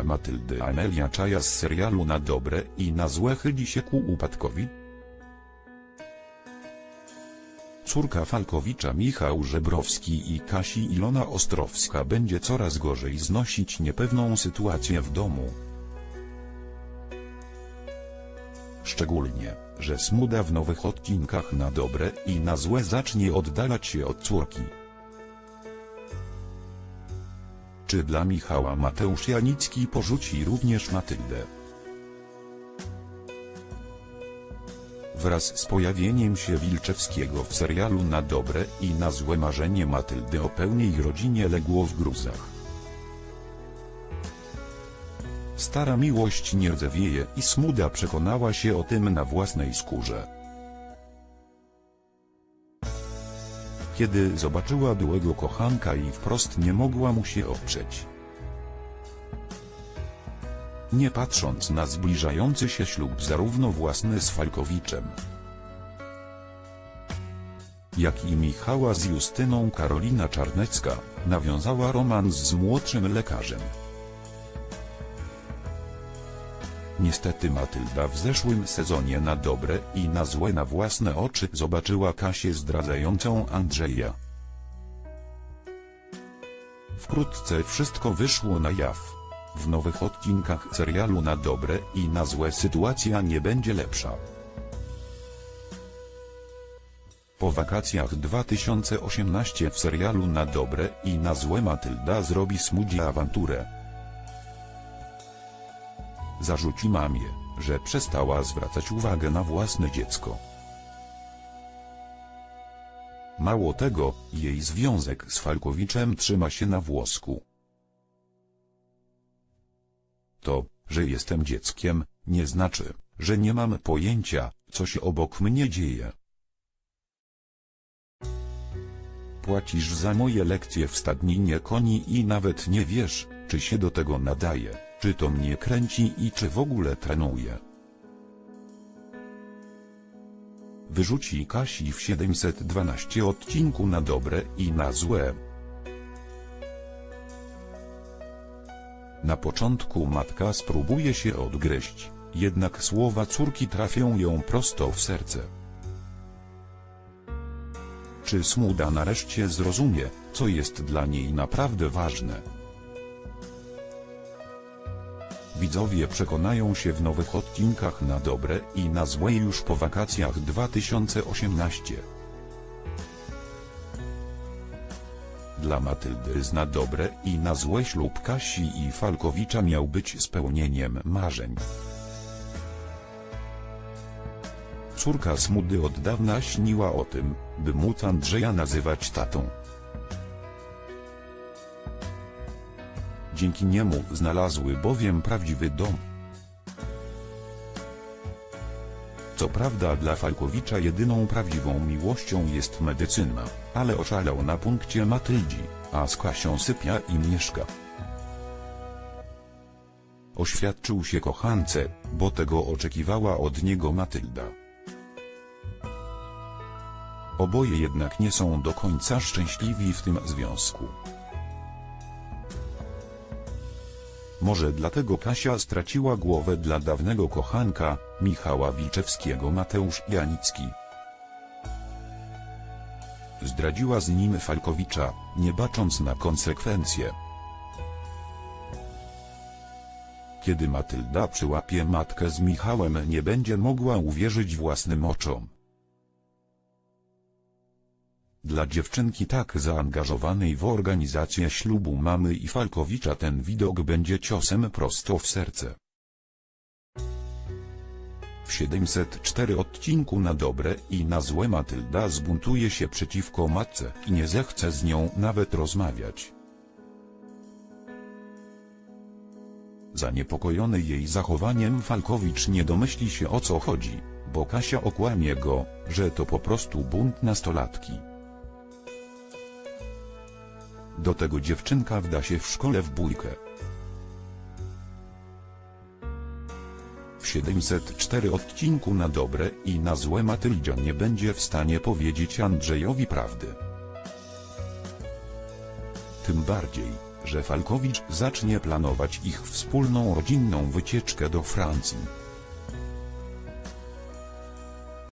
dla Matyldy Amelia Czaja z serialu Na dobre i na złe chyli się ku upadkowi? Córka Falkowicza Michał Żebrowski i Kasi Ilona Ostrowska będzie coraz gorzej znosić niepewną sytuację w domu. Szczególnie, że Smuda w nowych odcinkach na dobre i na złe zacznie oddalać się od córki. Czy dla Michała Mateusz Janicki porzuci również Matyldę? Wraz z pojawieniem się Wilczewskiego w serialu Na dobre i na złe marzenie Matyldy o pełnej rodzinie legło w gruzach. Stara miłość nie rdzewieje i Smuda przekonała się o tym na własnej skórze. Kiedy zobaczyła byłego kochanka i wprost nie mogła mu się oprzeć. Nie patrząc na zbliżający się ślub zarówno własny z Falkowiczem, jak i Michała z Justyną Karolina Czarnecka, nawiązała romans z młodszym lekarzem. Niestety Matylda w zeszłym sezonie na dobre i na złe na własne oczy zobaczyła Kasię zdradzającą Andrzeja. Wkrótce wszystko wyszło na jaw. W nowych odcinkach serialu na dobre i na złe sytuacja nie będzie lepsza. Po wakacjach 2018 w serialu na dobre i na złe Matylda zrobi smudzie awanturę. Zarzuci mamie, że przestała zwracać uwagę na własne dziecko. Mało tego, jej związek z Falkowiczem trzyma się na włosku. To, że jestem dzieckiem, nie znaczy, że nie mam pojęcia, co się obok mnie dzieje. Płacisz za moje lekcje w stadninie koni i nawet nie wiesz, czy się do tego nadaje, czy to mnie kręci i czy w ogóle trenuje. Wyrzuci Kasi w 712 odcinku na dobre i na złe. Na początku matka spróbuje się odgryźć, jednak słowa córki trafią ją prosto w serce. Czy Smuda nareszcie zrozumie, co jest dla niej naprawdę ważne? Widzowie przekonają się w nowych odcinkach na dobre i na złe już po wakacjach 2018. Dla Matyldy z na dobre i na złe ślub Kasi i Falkowicza miał być spełnieniem marzeń. Córka Smudy od dawna śniła o tym, by móc Andrzeja nazywać tatą. Dzięki niemu znalazły bowiem prawdziwy dom. Co prawda dla Falkowicza jedyną prawdziwą miłością jest medycyna, ale oszalał na punkcie Matyldzi, a z Kasią sypia i mieszka. Oświadczył się kochance, bo tego oczekiwała od niego Matylda. Oboje jednak nie są do końca szczęśliwi w tym związku. Może dlatego Kasia straciła głowę dla dawnego kochanka, Michała Wilczewskiego Mateusz Janicki. Zdradziła z nim Falkowicza, nie bacząc na konsekwencje. Kiedy Matylda przyłapie matkę z Michałem nie będzie mogła uwierzyć własnym oczom. Dla dziewczynki tak zaangażowanej w organizację ślubu mamy i Falkowicza ten widok będzie ciosem prosto w serce. W 704 odcinku na dobre i na złe Matylda zbuntuje się przeciwko matce i nie zechce z nią nawet rozmawiać. Zaniepokojony jej zachowaniem Falkowicz nie domyśli się o co chodzi, bo Kasia okłamie go, że to po prostu bunt nastolatki. Do tego dziewczynka wda się w szkole w bójkę. W 704 odcinku na dobre i na złe Matyldzia nie będzie w stanie powiedzieć Andrzejowi prawdy. Tym bardziej, że Falkowicz zacznie planować ich wspólną rodzinną wycieczkę do Francji.